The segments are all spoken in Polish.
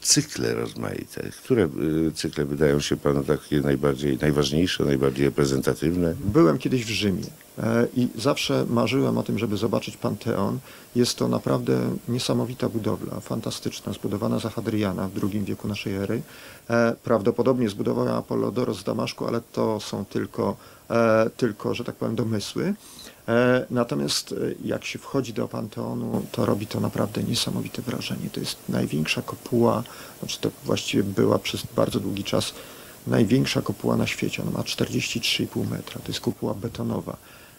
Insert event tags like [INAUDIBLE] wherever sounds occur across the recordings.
cykle rozmaite. Które y, cykle wydają się panu takie najbardziej, najważniejsze, najbardziej reprezentatywne? Byłem kiedyś w Rzymie e, i zawsze marzyłem o tym, żeby zobaczyć Panteon. Jest to naprawdę niesamowita budowla, fantastyczna, zbudowana za Hadriana w II wieku naszej ery. E, Prawdopodobnie zbudował ją Apollodoros z Damaszku, ale to są tylko, e, tylko że tak powiem, domysły. E, Natomiast e, jak się wchodzi do Panteonu, to robi to naprawdę niesamowite wrażenie. To jest największa kopuła, znaczy to właściwie była przez bardzo długi czas największa kopuła na świecie. Ona ma 43,5 metra. To jest kopuła betonowa.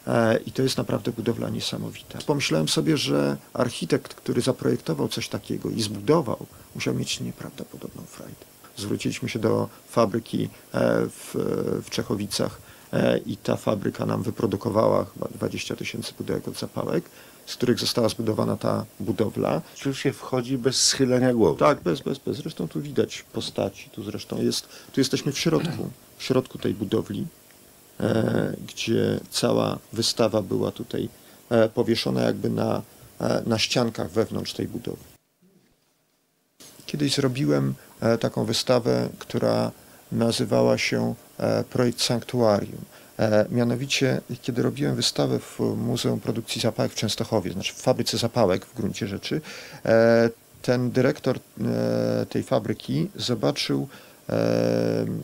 E, I to jest naprawdę budowla niesamowita. Pomyślałem sobie, że architekt, który zaprojektował coś takiego i zbudował, musiał mieć nieprawdopodobną frajdę. Zwróciliśmy się do fabryki w, w Czechowicach i ta fabryka nam wyprodukowała chyba 20 tysięcy pudełek od zapałek, z których została zbudowana ta budowla. Czy się wchodzi bez schylania głowy? Tak, bez, bez, bez. Zresztą tu widać postaci, tu zresztą jest, tu jesteśmy w środku, w środku tej budowli, e, gdzie cała wystawa była tutaj e, powieszona jakby na, e, na ściankach wewnątrz tej budowli. Kiedyś zrobiłem e, taką wystawę, która nazywała się e, Projekt Sanktuarium. E, Mianowicie, kiedy robiłem wystawę w Muzeum Produkcji Zapałek w Częstochowie, znaczy w fabryce zapałek w gruncie rzeczy, e, ten dyrektor tej fabryki zobaczył,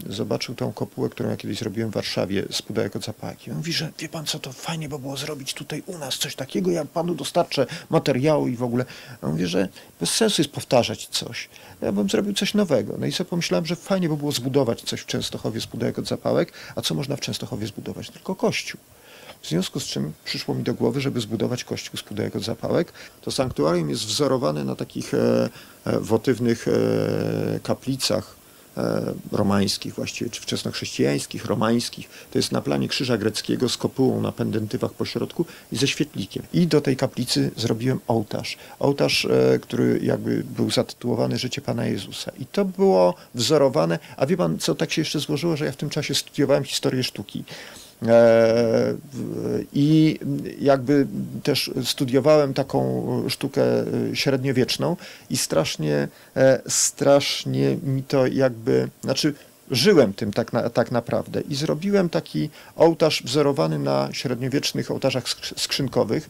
zobaczył tą kopułę, którą ja kiedyś zrobiłem w Warszawie z pudełek od zapałek. I on mówi, że wie pan co, to fajnie by było zrobić tutaj u nas coś takiego, ja panu dostarczę materiału i w ogóle. On mówi, że bez sensu jest powtarzać coś. Ja bym zrobił coś nowego. No i sobie pomyślałem, że fajnie by było zbudować coś w Częstochowie z pudełek od zapałek, a co można w Częstochowie zbudować? Tylko kościół. W związku z czym przyszło mi do głowy, żeby zbudować kościół z pudełek od zapałek. To sanktuarium jest wzorowane na takich e, e, wotywnych e, kaplicach romańskich właściwie, czy wczesnochrześcijańskich, romańskich. To jest na planie krzyża greckiego z kopułą na pendentywach po środku i ze świetlikiem. I do tej kaplicy zrobiłem ołtarz. Ołtarz, e, który jakby był zatytułowany Życie Pana Jezusa. I to było wzorowane, a wie pan, co tak się jeszcze złożyło, że ja w tym czasie studiowałem historię sztuki. E, I jakby też studiowałem taką sztukę e, średniowieczną i strasznie, e, strasznie mi to jakby, znaczy żyłem tym tak, na, tak naprawdę i zrobiłem taki ołtarz wzorowany na średniowiecznych ołtarzach skrzy- skrzynkowych.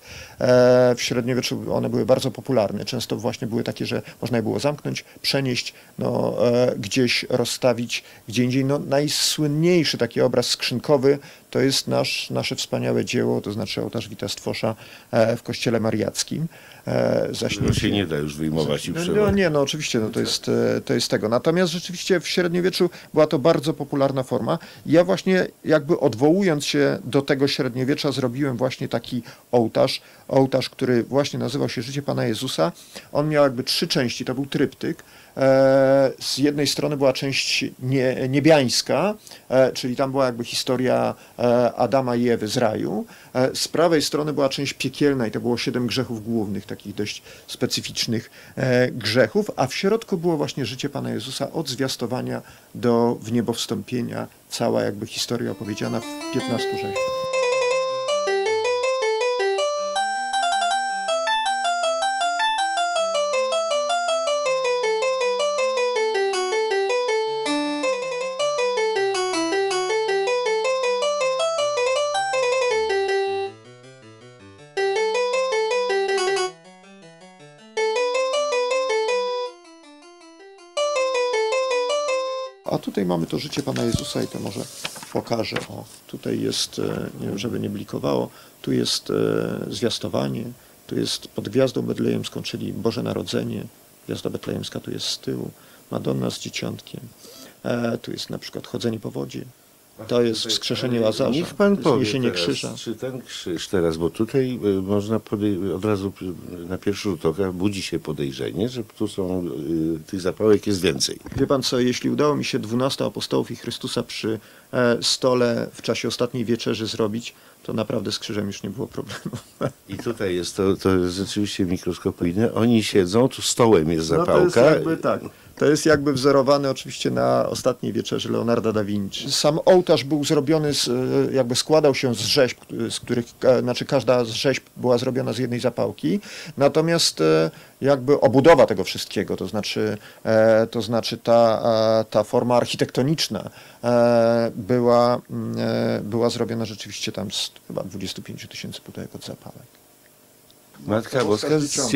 W średniowieczu one były bardzo popularne. Często właśnie były takie, że można je było zamknąć, przenieść, no, gdzieś rozstawić, gdzie indziej. No, najsłynniejszy taki obraz skrzynkowy to jest nasz, nasze wspaniałe dzieło, to znaczy ołtarz Wita Stwosza e, w kościele mariackim. E, zaśnięcie- się nie da już wyjmować i no, no przewozić. nie, no oczywiście, no to jest, e, to jest tego. Natomiast rzeczywiście w średniowieczu była to bardzo popularna forma. Ja właśnie jakby odwołując się do tego średniowiecza zrobiłem właśnie taki ołtarz, ołtarz, który właśnie nazywał się Życie Pana Jezusa. On miał jakby trzy części, to był tryptyk. E, Z jednej strony była część nie, niebiańska, e, czyli tam była jakby historia e, Adama i Ewy z raju. Z prawej strony była część piekielna i to było siedem grzechów głównych, takich dość specyficznych grzechów, a w środku było właśnie życie Pana Jezusa od zwiastowania do wniebowstąpienia, cała jakby historia opowiedziana w 15 rzeźbach. Tutaj mamy to życie Pana Jezusa i to może pokażę. O, tutaj jest, e, nie wiem, żeby nie blikowało, tu jest e, zwiastowanie, tu jest pod gwiazdą betlejemską, czyli Boże Narodzenie. Gwiazda betlejemska tu jest z tyłu, Madonna z dzieciątkiem. E, tu jest na przykład chodzenie po wodzie. To jest wskrzeszenie Łazarza. Niech pan powie teraz, krzyża. czy ten krzyż teraz, bo tutaj y, można od razu na pierwszy rzut oka budzi się podejrzenie, że tu są, y, tych zapałek jest więcej. Wie pan co, jeśli udało mi się 12 apostołów i Chrystusa przy e, stole w czasie ostatniej wieczerzy zrobić, to naprawdę z krzyżem już nie było problemu. [LAUGHS] I tutaj jest to, to jest rzeczywiście mikroskopijne. Oni siedzą, tu stołem jest No to zapałka. jest jakby tak. To jest jakby wzorowane oczywiście na ostatniej wieczerzy Leonarda da Vinci. Sam ołtarz był zrobiony, z, e, jakby składał się z rzeźb, z których, ka- znaczy każda z rzeźb była zrobiona z jednej zapałki, natomiast e, jakby obudowa tego wszystkiego, to znaczy, e, to znaczy ta, e, ta forma architektoniczna e, była, e, była zrobiona rzeczywiście tam z chyba 25 tysięcy pudełek od zapałek. Matka Boska z dzieciątkiem.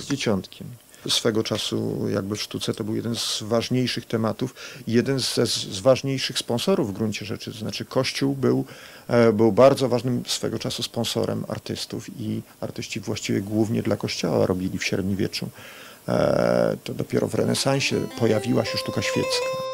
z dzieciątkiem. Swego czasu jakby w sztuce to był jeden z ważniejszych tematów jeden z, z ważniejszych sponsorów w gruncie rzeczy. To znaczy Kościół był, e, był bardzo ważnym swego czasu sponsorem artystów i artyści właściwie głównie dla Kościoła robili w średniowieczu. E, To dopiero w renesansie pojawiła się sztuka świecka.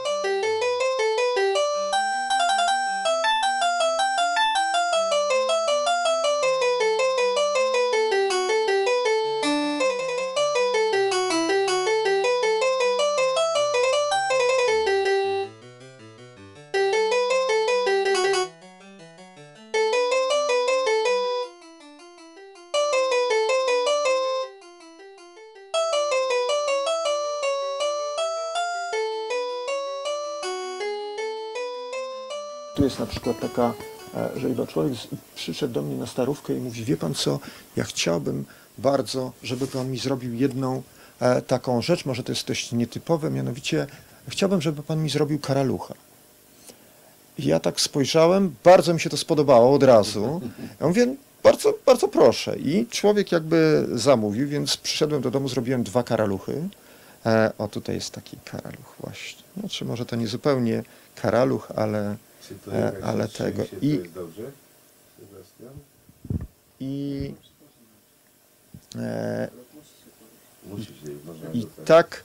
Tu jest na przykład taka rzeźba. Człowiek przyszedł do mnie na starówkę i mówi, wie pan co, ja chciałbym bardzo, żeby pan mi zrobił jedną e, taką rzecz, może to jest dość nietypowe, mianowicie chciałbym, żeby pan mi zrobił karalucha. I ja tak spojrzałem, bardzo mi się to spodobało od razu. Ja mówię, bardzo, bardzo proszę. I człowiek jakby zamówił, więc przyszedłem do domu, zrobiłem dwa karaluchy. E, o, tutaj jest taki karaluch właśnie. Znaczy może to nie zupełnie karaluch, ale E, ale tego. I- i, e, i tak. tak,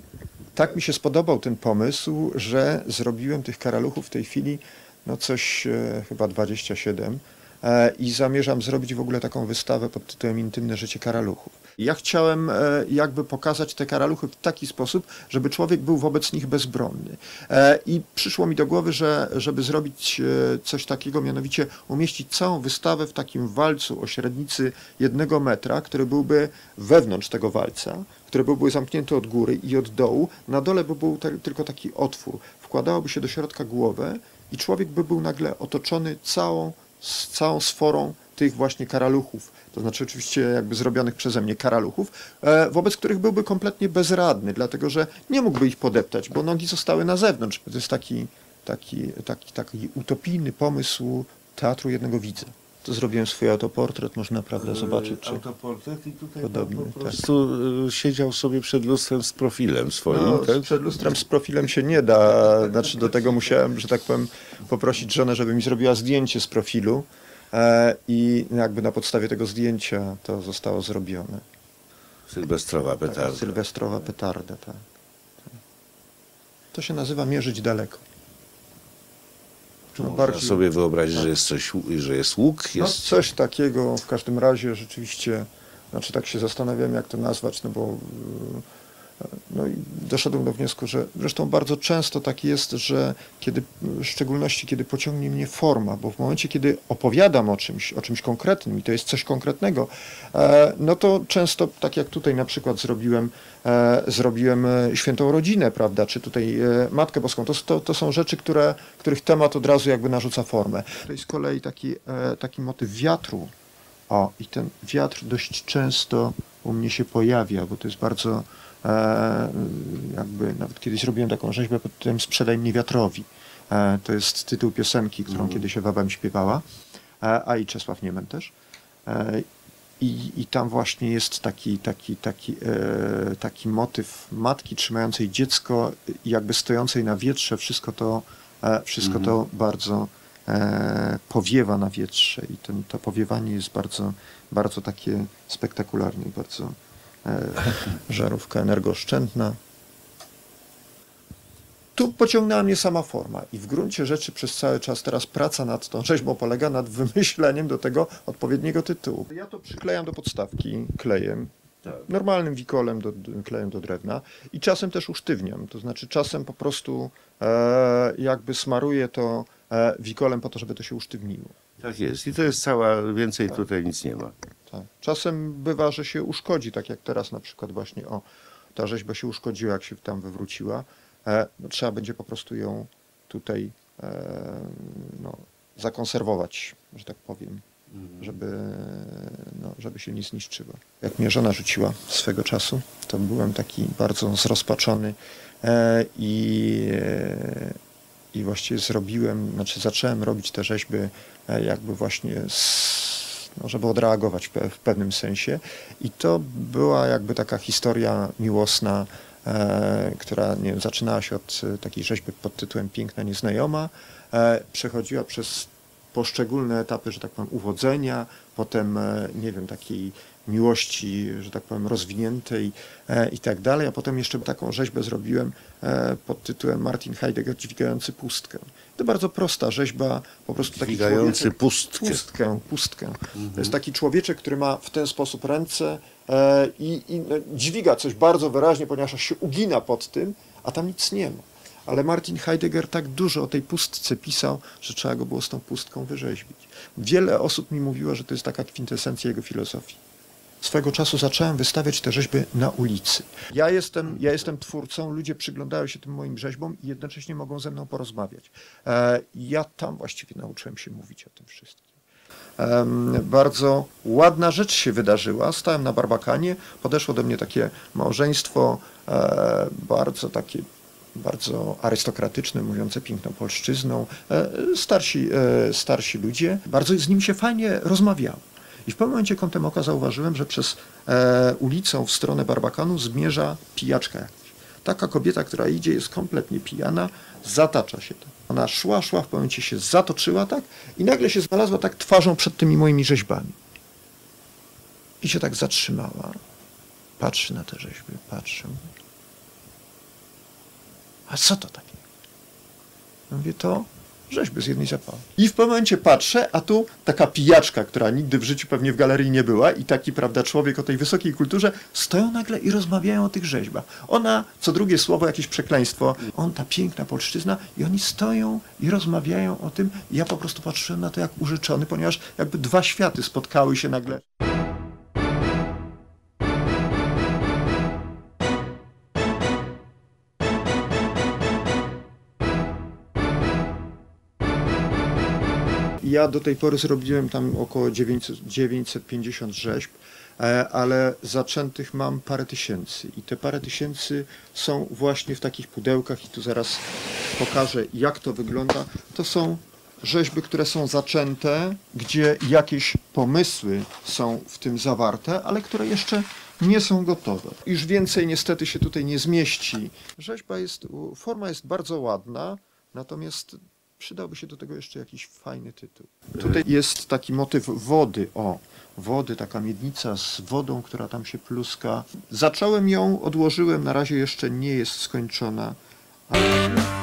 tak mi się spodobał ten pomysł, że zrobiłem tych karaluchów w tej chwili no coś e, chyba 27 e, i zamierzam zrobić w ogóle taką wystawę pod tytułem Intymne życie karaluchów. Ja chciałem e, jakby pokazać te karaluchy w taki sposób, żeby człowiek był wobec nich bezbronny. E, I przyszło mi do głowy, że żeby zrobić e, coś takiego, mianowicie umieścić całą wystawę w takim walcu o średnicy jednego metra, który byłby wewnątrz tego walca, który byłby zamknięty od góry i od dołu. Na dole by był te, tylko taki otwór. Wkładałoby się do środka głowę i człowiek by był nagle otoczony całą, całą sforą tych właśnie karaluchów, to znaczy oczywiście jakby zrobionych przeze mnie karaluchów, e, wobec których byłby kompletnie bezradny, dlatego że nie mógłby ich podeptać, bo nogi zostały na zewnątrz. To jest taki, taki, taki, taki utopijny pomysł teatru jednego widza. To zrobiłem swój autoportret, można prawda zobaczyć, czy... Autoportret i tutaj Podobny, po tak. prostu y, siedział sobie przed lustrem z profilem swoim. No, tak? przed lustrem z profilem się nie da. Znaczy do tego musiałem, że tak powiem, poprosić żonę, żeby mi zrobiła zdjęcie z profilu. E, I jakby na podstawie tego zdjęcia to zostało zrobione. Sylwestrowa Taka petarda. Sylwestrowa petarda, tak. tak. To się nazywa mierzyć daleko. No, Można bardziej- sobie wyobrazić, że jest coś, że jest łuk, No, jest coś takiego w każdym razie rzeczywiście, znaczy tak się zastanawiam, jak to nazwać, no bo no i doszedłem do wniosku, że zresztą bardzo często tak jest, że kiedy, w szczególności kiedy pociągnie mnie forma, bo w momencie, kiedy opowiadam o czymś, o czymś konkretnym i to jest coś konkretnego, e, no to często, tak jak tutaj na przykład zrobiłem, e, zrobiłem e, świętą rodzinę, prawda, czy tutaj Matkę Boską, to, to, to są rzeczy, które, których temat od razu jakby narzuca formę. To jest z kolei taki, taki motyw wiatru, o, i ten wiatr dość często u mnie się pojawia, bo to jest bardzo, jakby nawet kiedyś zrobiłem taką rzeźbę pod tytułem Sprzedaj mnie wiatrowi. E, to jest tytuł piosenki, którą kiedyś Ewa Bem śpiewała, e, a i Czesław Niemen też. E, i, I tam właśnie jest taki, taki, taki, e, taki motyw matki trzymającej dziecko i jakby stojącej na wietrze. Wszystko to, e, wszystko to bardzo e, powiewa na wietrze i ten, to powiewanie jest bardzo, bardzo takie spektakularne, i bardzo e, żarówka energooszczędna. Tu pociągnęła mnie sama forma i w gruncie rzeczy przez cały czas teraz praca nad tą rzeźbą polega nad wymyśleniem do tego odpowiedniego tytułu. Ja to przyklejam do podstawki klejem, Tak. normalnym wikolem, do, klejem do drewna i czasem też usztywniam, to znaczy czasem po prostu e, jakby smaruję to e, wikolem po to, żeby to się usztywniło. Tak jest. I to jest cała, więcej tutaj nic nie ma. Tak. Czasem bywa, że się uszkodzi, tak jak teraz na przykład właśnie o ta rzeźba się uszkodziła, jak się tam wywróciła, e, no, trzeba będzie po prostu ją tutaj e, no, zakonserwować, że tak powiem, żeby, no, żeby się nie zniszczyła. Jak mnie żona rzuciła swego czasu, to byłem taki bardzo zrozpaczony e, i, e, i właściwie zrobiłem, znaczy zacząłem robić te rzeźby e, jakby właśnie z, no, żeby odreagować w, pe- w pewnym sensie i to była jakby taka historia miłosna, e, która nie wiem, zaczynała się od e, takiej rzeźby pod tytułem Piękna Nieznajoma, e, przechodziła przez poszczególne etapy, że tak powiem, uwodzenia, potem, e, nie wiem, takiej miłości, że tak powiem, rozwiniętej e, i tak dalej, a potem jeszcze taką rzeźbę zrobiłem e, pod tytułem Martin Heidegger dźwigający pustkę. To bardzo prosta rzeźba, po prostu taki Dźwigający pustkę. pustkę, pustkę. To jest taki człowieczek, który ma w ten sposób ręce e, i, i no, dźwiga coś bardzo wyraźnie, ponieważ aż się ugina pod tym, a tam nic nie ma. Ale Martin Heidegger tak dużo o tej pustce pisał, że trzeba go było z tą pustką wyrzeźbić. Wiele osób mi mówiło, że to jest taka kwintesencja jego filozofii. Swego czasu zacząłem wystawiać te rzeźby na ulicy. Ja jestem, ja jestem twórcą, ludzie przyglądają się tym moim rzeźbom i jednocześnie mogą ze mną porozmawiać. E, ja tam właściwie nauczyłem się mówić o tym wszystkim. Bardzo ładna rzecz się wydarzyła. Stałem na Barbakanie, podeszło do mnie takie małżeństwo, e, bardzo takie, bardzo arystokratyczne, mówiące piękną polszczyzną, e, starsi, starsi ludzie. Bardzo z nimi się fajnie rozmawiało. I w pewnym momencie kątem oka zauważyłem, że przez e, ulicą w stronę Barbakanu zmierza pijaczka jakaś. Taka kobieta, która idzie, jest kompletnie pijana, zatacza się. tak. Ona szła, szła, w pewnym momencie się zatoczyła tak i nagle się znalazła tak twarzą przed tymi moimi rzeźbami. I się tak zatrzymała. Patrzy na te rzeźby, patrzy. A co to takie? Ja Mówię, to rzeźby z jednej zapały. I w momencie patrzę, a tu taka pijaczka, która nigdy w życiu pewnie w galerii nie była i taki, prawda, człowiek o tej wysokiej kulturze, stoją nagle i rozmawiają o tych rzeźbach. Ona, co drugie słowo, jakieś przekleństwo, on, ta piękna polszczyzna i oni stoją i rozmawiają o tym. I ja po prostu patrzyłem na to jak użyczony, ponieważ jakby dwa światy spotkały się nagle. Ja do tej pory zrobiłem tam około 900, 950 rzeźb, e, ale zaczętych mam parę tysięcy. I te parę tysięcy są właśnie w takich pudełkach i tu zaraz pokażę jak to wygląda. To są rzeźby, które są zaczęte, gdzie jakieś pomysły są w tym zawarte, ale które jeszcze nie są gotowe. Już więcej niestety się tutaj nie zmieści. Rzeźba jest, forma jest bardzo ładna, natomiast przydałby się do tego jeszcze jakiś fajny tytuł. Tutaj jest taki motyw wody, o, wody, taka miednica z wodą, która tam się pluska. Zacząłem ją, odłożyłem, na razie jeszcze nie jest skończona, ale...